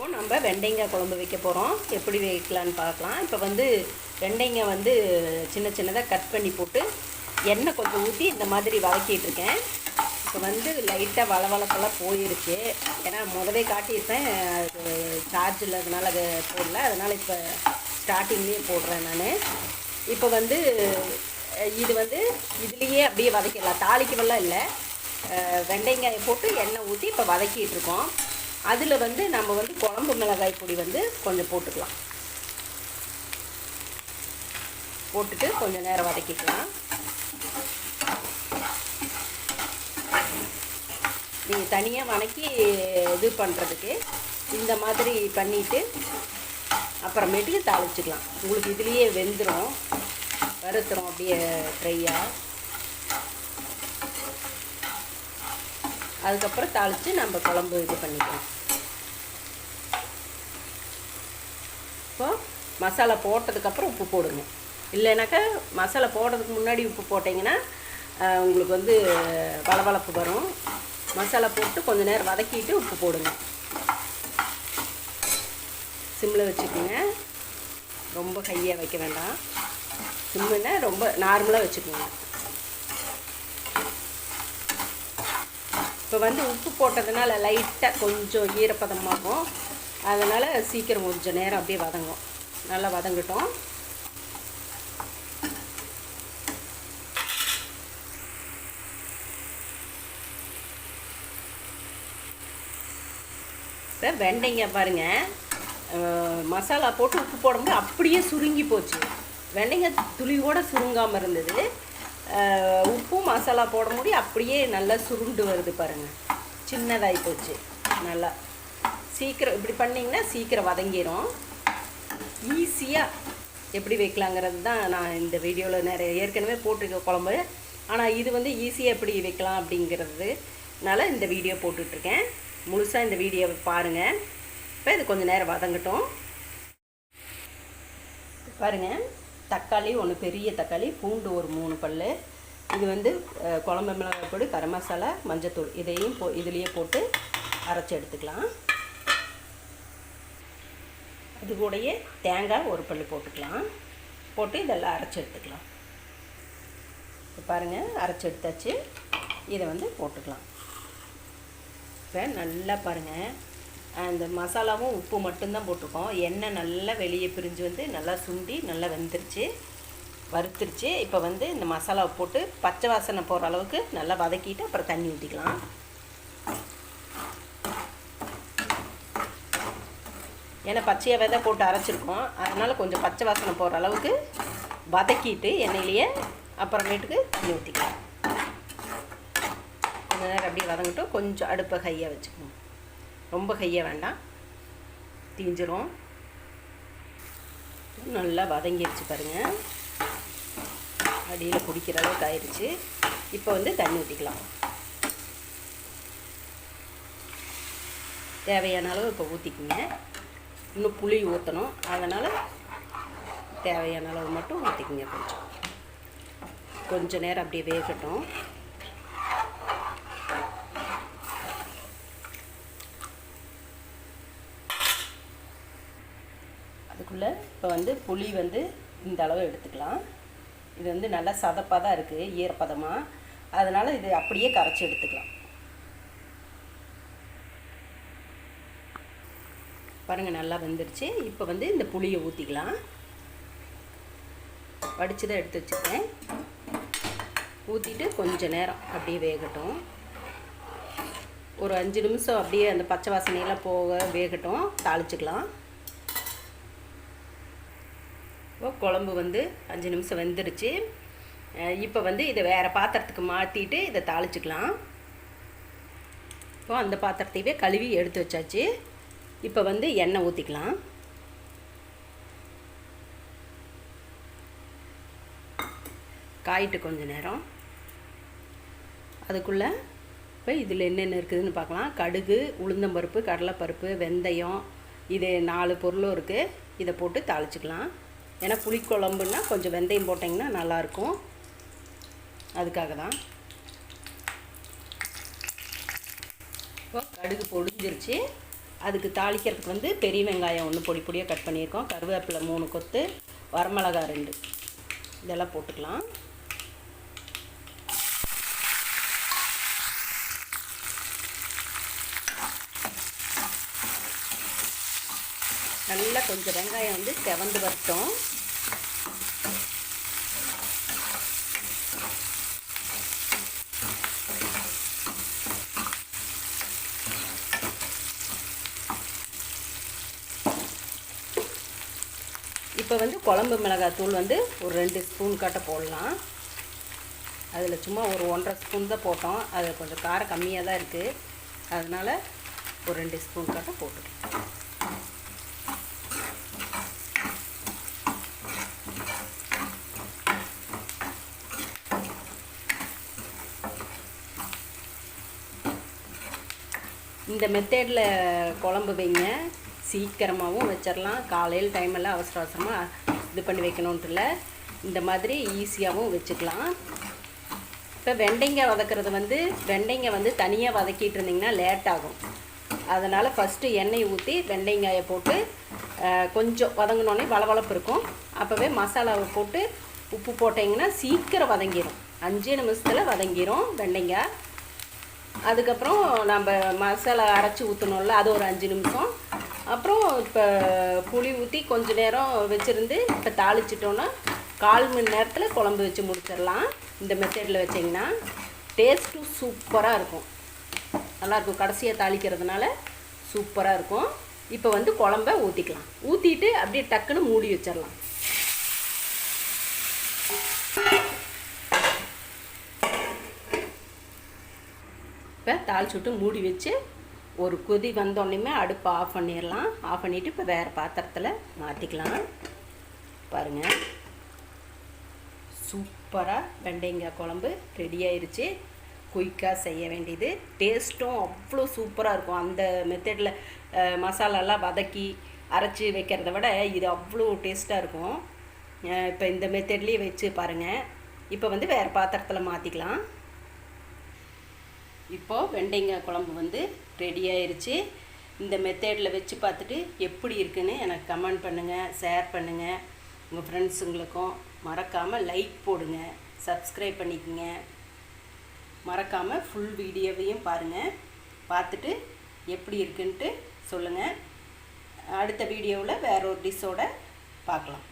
இப்போ நம்ம வெண்டைங்காய் குழம்பு வைக்க போகிறோம் எப்படி வைக்கலான்னு பார்க்கலாம். இப்போ வந்து வெண்டைங்காய் வந்து சின்ன சின்னதாக கட் பண்ணி போட்டு எண்ணெய் கொஞ்சம் ஊற்றி இந்த மாதிரி வதக்கிட்டு இருக்கேன். இப்போ வந்து லைட்டாக வளவளப்பெல்லாம் போயிருச்சு. ஏன்னா முதவே காட்டியிருப்பேன் அது சார்ஜ் இல்லாதனால அது போடல. அதனால் இப்போ ஸ்டார்டிங்லேயே போடுறேன் நான். இப்போ வந்து இது வந்து இதுலேயே அப்படியே வதக்கிடலாம். தாளிக்கவெல்லாம் இல்லை. வெண்டைங்காயை போட்டு எண்ணெய் ஊற்றி இப்போ வதக்கிட்டு இருக்கோம். அதில் வந்து நம்ம வந்து குழம்பு மிளகாய் பொடி வந்து கொஞ்சம் போட்டுக்கலாம். போட்டுட்டு கொஞ்சம் நேரம் வதக்கிக்கலாம். நீங்கள் தனியாக வதக்கி இது பண்ணுறதுக்கு இந்த மாதிரி பண்ணிவிட்டு அப்புறமேட்டுக்கு தாளிச்சிக்கலாம். உங்களுக்கு இதுலேயே வெந்துடும் வறுத்துறோம் அப்படியே ஃப்ரையாக அதுக்கப்புறம் தாளித்து நம்ம குழம்பு இது பண்ணிக்கலாம். இப்போ மசாலா போட்டதுக்கப்புறம் உப்பு போடுங்க. இல்லைனாக்கா மசாலா போடுறதுக்கு முன்னாடி உப்பு போட்டிங்கன்னா உங்களுக்கு வந்து வளவளப்பு வரும். மசாலா போட்டு கொஞ்சம் நேரம் வதக்கிட்டு உப்பு போடுங்க. சிம்மில் வச்சுக்கோங்க. ரொம்ப கையாக வைக்க வேண்டாம். சிம்முன்னா ரொம்ப நார்மலாக வச்சுக்கோங்க. இப்போ வந்து உப்பு போட்டதுனால லைட்டாக கொஞ்சம் ஈரப்பதமாகும். அதனால் சீக்கிரம் கொஞ்சம் நேரம் அப்படியே வதங்கும் நல்லா வதங்கட்டும். இப்போ வெண்டைங்க பாருங்க. மசாலா போட்டு உப்பு போடும்போது அப்படியே சுருங்கி போச்சு. வெண்டைங்க துளி கூட சுருங்காமல் இருந்தது. உப்பும் மசாலா போட முடியும் அப்படியே நல்லா சுருண்டு வருது பாருங்கள் சின்னதாகி போச்சு. நல்லா சீக்கிரம் இப்படி பண்ணிங்கன்னா சீக்கிரம் வதங்கிடும் ஈஸியாக எப்படி வைக்கலாங்கிறது தான் நான் இந்த வீடியோவில் நிறைய ஏற்கனவே போட்டிருக்க குழம்பு. ஆனால் இது வந்து ஈஸியாக எப்படி வைக்கலாம் அப்படிங்கிறதுனால இந்த வீடியோ போட்டுட்ருக்கேன். முழுசாக இந்த வீடியோவை பாருங்கள் இப்போ இது கொஞ்சம் நேரம் வதங்கட்டும். பாருங்கள் தக்காளி ஒன்று பெரிய தக்காளி பூண்டு ஒரு மூணு பல் இது வந்து குழம்பு மிளகாய் பொடி கரம் மசாலா மஞ்சத்தூள். இதையும் போ இதுலேயே போட்டு அரைச்சி எடுத்துக்கலாம். இது கூடயே தேங்காய் ஒரு பல்லு போட்டுக்கலாம். போட்டு இதெல்லாம் அரைச்சி எடுத்துக்கலாம். இப்போ பாருங்கள் அரைச்சி எடுத்தாச்சு. இதை வந்து போட்டுக்கலாம். இப்போ நல்லா பாருங்கள் அந்த மசாலாவும் உப்பு மட்டும்தான் போட்டிருக்கோம். எண்ணெய் நல்லா வெளியே பிரிஞ்சு வந்து நல்லா சுண்டி நல்லா வெந்துருச்சு. வறுத்துருச்சு. இப்போ வந்து இந்த மசாலாவை போட்டு பச்சை வாசனை போகிற அளவுக்கு நல்லா வதக்கிட்டு அப்புறம் தண்ணி ஊற்றிக்கலாம் ஏன்னா பச்சையை விதை போட்டு அரைச்சிருக்கோம். அதனால் கொஞ்சம் பச்சை வாசனை போகிற அளவுக்கு வதக்கிட்டு எண்ணெயிலேயே அப்புறமேட்டுக்கு தண்ணி ஊற்றிக்கலாம் கொஞ்ச நேரம் அப்படியே வதங்கட்டும். கொஞ்சம் அடுப்பை கையாக வச்சுக்கணும். ரொம்ப கையாக வேண்டாம். தீஞ்சிரும். நல்லா வதங்கிடுச்சு பாருங்கள் அடியில் பிடிக்கிற அளவுக்கு ஆயிடுச்சு இப்போ வந்து தண்ணி ஊற்றிக்கலாம் தேவையான அளவு இப்போ ஊற்றிக்குங்க இன்னும் புளி ஊற்றணும் அதனால் தேவையான அளவு மட்டும் ஊற்றிக்குங்க கொஞ்சம். கொஞ்ச நேரம் அப்படியே வேகட்டும். அதுக்குள்ளே இப்போ வந்து புளி வந்து இந்த அளவு எடுத்துக்கலாம். இது வந்து நல்லா சதப்பாக தான் இருக்குது ஈரப்பதமாக அதனால் இது அப்படியே கரைச்சி எடுத்துக்கலாம். பாருங்கள் நல்லா வெந்துருச்சு. இப்போ வந்து இந்த புளியை ஊற்றிக்கலாம் வடித்து தான் எடுத்து வச்சுருக்கேன். ஊற்றிட்டு கொஞ்சம் நேரம் அப்படியே வேகட்டும். ஒரு அஞ்சு நிமிஷம் அப்படியே அந்த பச்சை வாசனையெல்லாம் போக வேகட்டும். தாளிச்சுக்கலாம். இப்போ குழம்பு வந்து அஞ்சு நிமிஷம் வெந்துருச்சு. இப்போ வந்து இதை வேறு பாத்திரத்துக்கு மாற்றிட்டு இதை தாளிச்சுக்கலாம். இப்போ அந்த பாத்திரத்தையவே கழுவி எடுத்து வச்சாச்சு. இப்போ வந்து எண்ணெய் ஊற்றிக்கலாம் காயிட்டு கொஞ்சம் நேரம். அதுக்குள்ளே இப்போ இதில் என்னென்ன இருக்குதுன்னு பார்க்கலாம். கடுகு உளுந்தம்பருப்பு கடலைப்பருப்பு வெந்தயம் இது நாலு பொருளும் இருக்குது இதை போட்டு தாளிச்சுக்கலாம். ஏன்னா புளிக்குழம்புன்னா கொஞ்சம் வெந்தயம் போட்டிங்கன்னா நல்லாயிருக்கும். அதுக்காக தான் இப்போ கடுகு பொடிஞ்சிருச்சு. அதுக்கு தாளிக்கிறதுக்கு வந்து பெரிய வெங்காயம் ஒன்று பொடி பொடியாக கட் பண்ணியிருக்கோம். கருவேப்பிலை மூணு கொத்து வரமிளகா ரெண்டு. இதெல்லாம் போட்டுக்கலாம். நல்லா கொஞ்சம் வெங்காயம் வந்து செவந்து வரட்டும். இப்போ வந்து குழம்பு மிளகாய் தூள் வந்து ஒரு ரெண்டு ஸ்பூன் கட்ட போடலாம். அதில் சும்மா ஒரு ஒன்றரை ஸ்பூன் தான் போட்டோம். அது கொஞ்சம் காரம் கம்மியாக தான் இருக்குது அதனால் ஒரு ரெண்டு ஸ்பூன் கட்ட போட்டுக்கலாம். இந்த மெத்தேடில் குழம்பு வைங்க. சீக்கிரமாகவும் வச்சிடலாம் காலையில் டைமெல்லாம் அவசர அவசரமாக இது பண்ணி வைக்கணுன்ட்டு இல்லை இந்த மாதிரி ஈஸியாகவும் வச்சுக்கலாம். இப்போ வெண்டைங்காய் வதக்கிறது வந்து வெண்டைங்காய் வந்து தனியாக வதக்கிட்டு இருந்திங்கன்னா லேட் ஆகும். அதனால் ஃபஸ்ட்டு எண்ணெய் ஊற்றி வெண்டைங்காயை போட்டு கொஞ்சம் வதங்கினோடனே வளவளப்பு இருக்கும். அப்போவே மசாலாவை போட்டு உப்பு போட்டிங்கன்னா சீக்கிரம் வதங்கிடும் அஞ்சே நிமிஷத்தில் வதங்கிடும் வெண்டைங்காய் அதுக்கப்புறம் நம்ம மசாலா அரைச்சி ஊற்றணும்ல அது ஒரு அஞ்சு நிமிஷம். அப்புறம் இப்போ புளி ஊற்றி கொஞ்சம் நேரம் வச்சுருந்து இப்போ தாளிச்சிட்டோன்னா கால் மணி நேரத்தில் குழம்பு வச்சு முடிச்சிடலாம். இந்த மெத்தடில் வச்சிங்கன்னா டேஸ்ட்டும் சூப்பராக இருக்கும். நல்லாயிருக்கும் கடைசியாக தாளிக்கிறதுனால சூப்பராக இருக்கும். இப்போ வந்து குழம்ப ஊற்றிக்கலாம் ஊற்றிட்டு அப்படியே டக்குன்னு மூடி வச்சிடலாம். இப்போ தாளிச்சு விட்டு மூடி வச்சு ஒரு கொதி வந்தோடனே அடுப்பை ஆஃப் பண்ணிடலாம். ஆஃப் பண்ணிவிட்டு இப்போ வேறு பாத்திரத்தில் மாற்றிக்கலாம் பாருங்கள் சூப்பராக வெண்டைங்காய் குழம்பு ரெடி ஆயிடுச்சு குயிக்காக செய்ய வேண்டியது. டேஸ்ட்டும் அவ்வளோ சூப்பராக இருக்கும். அந்த மெத்தடில் மசாலாலாம் வதக்கி அரைச்சி வைக்கிறத விட இது அவ்வளோ டேஸ்ட்டாக இருக்கும். இப்போ இந்த மெத்தட்லேயே வச்சு பாருங்கள் இப்போ வந்து வேறு பாத்திரத்தில் மாற்றிக்கலாம் இப்போது வெண்டைங்காய் குழம்பு வந்து ரெடி ஆயிருச்சு. இந்த மெத்தேடில் வச்சு பார்த்துட்டு எப்படி இருக்குன்னு எனக்கு கமெண்ட் பண்ணுங்கள் ஷேர் பண்ணுங்கள் உங்கள் ஃப்ரெண்ட்ஸுங்களுக்கும் மறக்காமல் லைக் போடுங்க சப்ஸ்கிரைப் பண்ணிக்கங்க. மறக்காமல் ஃபுல் வீடியோவையும் பாருங்கள் பார்த்துட்டு எப்படி இருக்குன்ட்டு சொல்லுங்கள் அடுத்த வீடியோவில் வேற ஒரு டிஷ்ஷோட பார்க்கலாம்.